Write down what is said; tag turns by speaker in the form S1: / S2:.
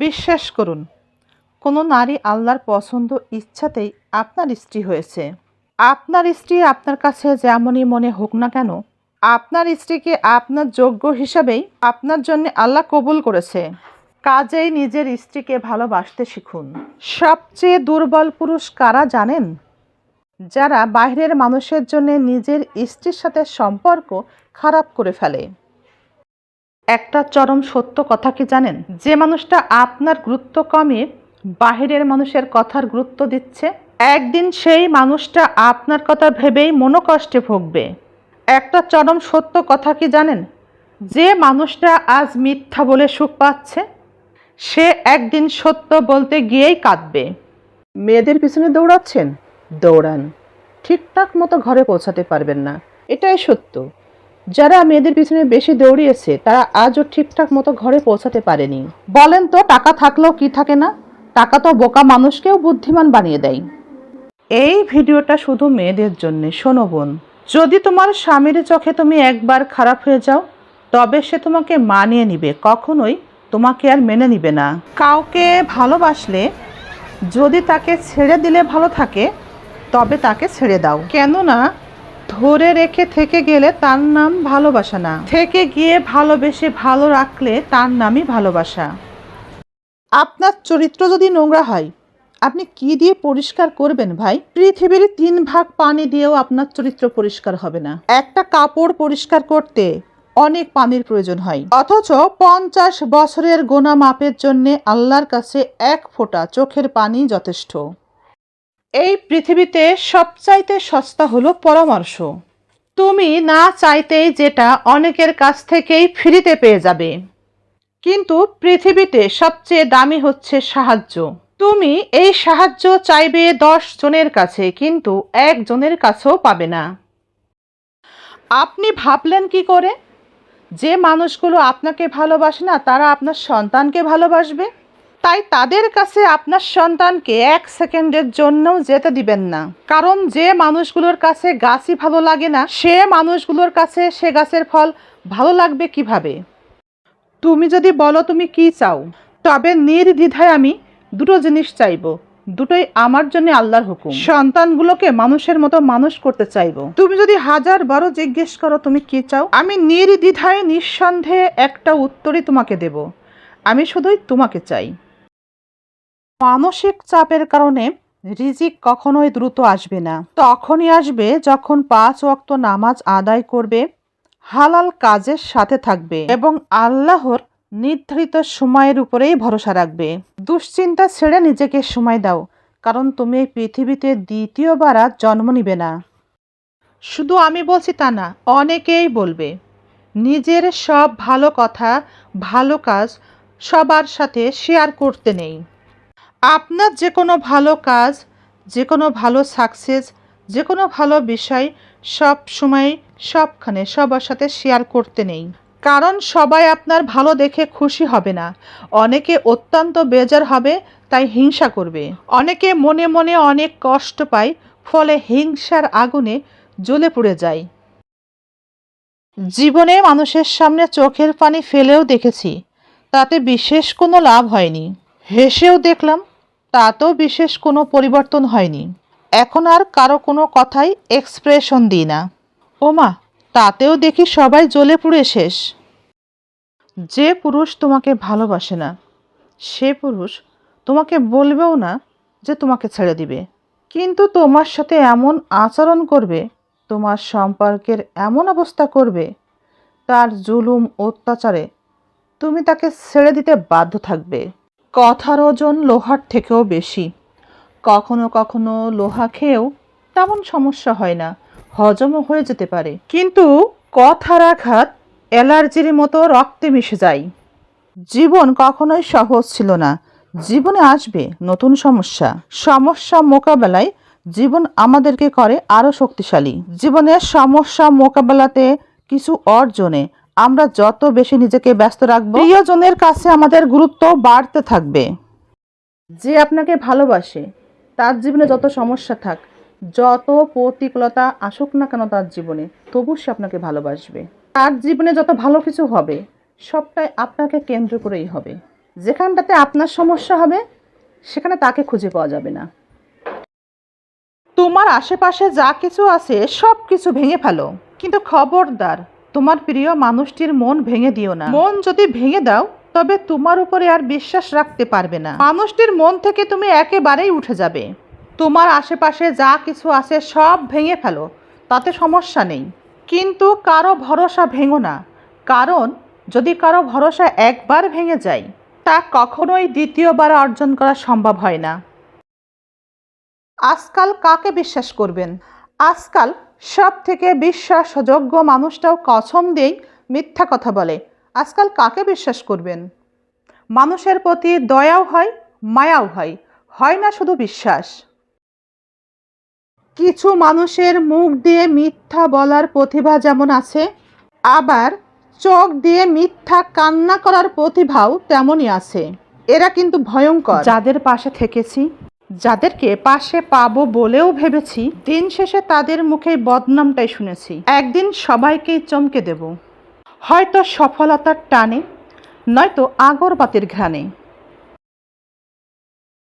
S1: বিশ্বাস করুন, কোনো নারী আল্লাহর পছন্দ ইচ্ছাতেই আপনার স্ত্রী হয়েছে। আপনার স্ত্রী আপনার কাছে যেমনই মনে হোক না কেন, আপনার স্ত্রীকে আপনার যোগ্য হিসাবেই আপনার জন্য আল্লাহ কবুল করেছে। কাজেই নিজের স্ত্রীকে ভালোবাসতে শিখুন। সবচেয়ে দুর্বল পুরুষ কারা জানেন? যারা বাইরের মানুষের জন্য নিজের স্ত্রীর সাথে সম্পর্ক খারাপ করে ফেলে। একটা চরম সত্য কথা কি জানেন? যে মানুষটা আপনার গুরুত্ব কমে বাহিরের মানুষের কথার গুরুত্ব দিচ্ছে, একদিন সেই মানুষটা আপনার কথা ভেবেই মনোকষ্টে ভুগবে। একটা চরম সত্য কথা কি জানেন? যে মানুষটা আজ মিথ্যা বলে সুখ পাচ্ছে, সে একদিন সত্য বলতে গিয়েই কাঁদবে। মেয়েদের পিছনে দৌড়াচ্ছেন? দৌড়ান। ঠিকঠাক মতো ঘরে পৌঁছাতে পারবেন না। এটাই সত্য। যারা মেয়েদের পিছনে বেশি দৌড়িয়েছে, তারা আজও ঠিকঠাক মতো ঘরে পৌঁছাতে পারেনি। বলেন তো, টাকা থাকলেও কি থাকে না? টাকা তো বোকা মানুষকেও বুদ্ধিমান বানিয়ে দেয়। এই ভিডিওটা শুধু মেয়েদের জন্য, শোনো বোন। যদি তোমার স্বামীর চোখে তুমি একবার খারাপ হয়ে যাও, তবে সে তোমাকে মানিয়ে নিবে, কখনোই তোমাকে আর মেনে নিবে না। কাউকে ভালোবাসলে, যদি তাকে ছেড়ে দিলে ভালো থাকে, তবে তাকে ছেড়ে দাও। কেননা ধরে রেখে থেকে গেলে তার নাম ভালোবাসা না। থেকে গিয়ে ভালোবেসে ভালো রাখলে তার নামই ভালোবাসা। আপনার চরিত্র যদি নোংরা হয়, আপনি কি দিয়ে পরিষ্কার করবেন ভাই? পৃথিবীর তিন ভাগ পানি দিয়েও আপনার চরিত্র পরিষ্কার হবে না। একটা কাপড় পরিষ্কার করতে অনেক পানির প্রয়োজন হয়। অথচ পঞ্চাশ বছরের গোনা মাপের জন্য আল্লাহর কাছে এক ফোঁটা চোখের পানি যথেষ্ট। এই পৃথিবীতে সবচাইতে সস্তা হলো পরামর্শ। তুমি না চাইতেই যেটা অনেকের কাছ থেকেই ফ্রিতে পেয়ে যাবে। কিন্তু পৃথিবীতে সবচেয়ে দামি হচ্ছে সাহায্য। তুমি এই সাহায্য চাইবে দশ জনের কাছে, কিন্তু একজনের কাছেও পাবে না। আপনি ভাবলেন কি করে? যে মানুষগুলো আপনাকে ভালোবাসে না, তারা আপনার সন্তানকে ভালোবাসবে? তাই তাদের কাছে আপনার সন্তানকে এক সেকেন্ডের জন্যও যেতে দিবেন না। কারণ যে মানুষগুলোর কাছে গাছই ভালো লাগে না, সে মানুষগুলোর কাছে সে গাছের ফল ভালো লাগবে কীভাবে? তুমি যদি বলো তুমি কি চাও, তবে নির্দ্বিধায় আমি দুটো জিনিস চাইব। দুটোই আমার জন্য আল্লাহর হুকুম। সন্তানগুলোকে মানুষের মতো মানুষ করতে চাইব। তুমি যদি হাজার বারো জিজ্ঞেস করো তুমি কি চাও, আমি নির্দ্বিধায় নিঃসন্দেহে একটা উত্তরই তোমাকে দেব। আমি শুধুই তোমাকে চাই। মানসিক চাপের কারণে রিজিক কখনোই দ্রুত আসবে না। তখনই আসবে যখন পাঁচ ওয়াক্ত নামাজ আদায় করবে, হালাল কাজের সাথে থাকবে এবং আল্লাহর নির্ধারিত সময়ের উপরেই ভরসা রাখবে। দুশ্চিন্তা ছেড়ে নিজেকে সময় দাও, কারণ তুমি এই পৃথিবীতে দ্বিতীয়বার আর জন্ম নিবে না। শুধু আমি বলছি তা না, অনেকেই বলবে, নিজের সব ভালো কথা, ভালো কাজ সবার সাথে শেয়ার করতে নেই। আপনার যে কোনো ভালো কাজ, যে কোনো ভালো সাকসেস যে কোনো ভালো বিষয় সব সময় সবখানে সবার সাথে শেয়ার করতে নেই। কারণ সবাই আপনার ভালো দেখে খুশি হবে না। অনেকে অত্যন্ত বেজার হবে, তাই হিংসা করবে। অনেকে মনে মনে অনেক কষ্ট পায়, ফলে হিংসার আগুনে জ্বলে পুড়ে যায়। জীবনে মানুষের সামনে চোখের পানি ফেলেও দেখেছি, তাতে বিশেষ কোনো লাভ হয়নি। হেসেও দেখলাম তাতেও বিশেষ কোনো পরিবর্তন হয়নি। এখন আর কারও কোনো কথাই এক্সপ্রেশন দিই না। ওমা, তাতেও দেখি সবাই জ্বলে পুড়ে শেষ। যে পুরুষ তোমাকে ভালোবাসে না, সে পুরুষ তোমাকে বলবেও না যে তোমাকে ছেড়ে দিবে। কিন্তু তোমার সাথে এমন আচরণ করবে, তোমার সম্পর্কের এমন অবস্থা করবে, তার জুলুম অত্যাচারে তুমি তাকে ছেড়ে দিতে বাধ্য থাকবে। কথার ওজন লোহার থেকেও বেশি। কখনো কখনো লোহা খেয়েও তেমন সমস্যা হয় না, হজমও হয়ে যেতে পারে। কিন্তু কথার আঘাত অ্যালার্জির মতো রক্তে মিশে যায়। জীবন কখনোই সহজ ছিল না, জীবনে আসবে নতুন সমস্যা। সমস্যা মোকাবেলায় জীবন আমাদেরকে করে আরও শক্তিশালী। জীবনের সমস্যা মোকাবেলাতে কিছু অর্জনে আমরা যত বেশি নিজেকে ব্যস্ত রাখব, প্রিয়জনের কাছে আমাদের গুরুত্ব বাড়তে থাকবে। যে আপনাকে ভালোবাসে, তার জীবনে যত সমস্যা থাক, যত প্রতিকূলতা আসুক না কেন তার জীবনে, তবু সে আপনাকে ভালোবাসবে। তার জীবনে যত ভালো কিছু হবে, সবটাই আপনাকে কেন্দ্র করেই হবে। যেখানটাতে আপনার সমস্যা হবে, সেখানে তাকে খুঁজে পাওয়া যাবে না। তোমার আশেপাশে যা কিছু আছে সব কিছু ভেঙে ফেলো। কিন্তু খবরদার তোমার প্রিয় মানুষটির মন ভেঙে দিও না। মন যদি ভেঙে দাও, তবে তোমার উপরে আর বিশ্বাস রাখতে পারবে না। মানুষটির মন থেকে তুমি একেবারেই উঠে যাবে। তোমার আশেপাশে যা কিছু আছে সব ভেঙে ফেলো, তাতে সমস্যা নেই। কিন্তু কারও ভরসা ভেঙো না। কারণ, যদি কারও ভরসা একবার ভেঙে যায়, তা কখনোই দ্বিতীয়বার অর্জন করা সম্ভব হয় না। আজকাল কাকে বিশ্বাস করবেন? আজকাল সব থেকে বিশ্বাসযোগ্য মানুষটাও কসম দিয়েই মিথ্যা কথা বলে। আজকাল কাকে বিশ্বাস করবেন? মানুষের প্রতি দয়াও হয়, মায়াও হয়। হয় না শুধু বিশ্বাস। কিছু মানুষের মুখ দিয়ে মিথ্যা বলার প্রতিভা যেমন আছে, আবার চোখ দিয়ে মিথ্যা কান্না করার প্রতিভাও তেমনই আছে। এরা কিন্তু ভয়ঙ্কর। যাদের পাশে থেকেছি যাদেরকে পাশে পাবো বলেও ভেবেছি, দিন শেষে তাদের মুখে বদনামটাই শুনেছি। একদিন সবাইকেই চমকে দেব। হয়তো সফলতার টানে, নয়তো আগরবাতির ঘ্রাণে।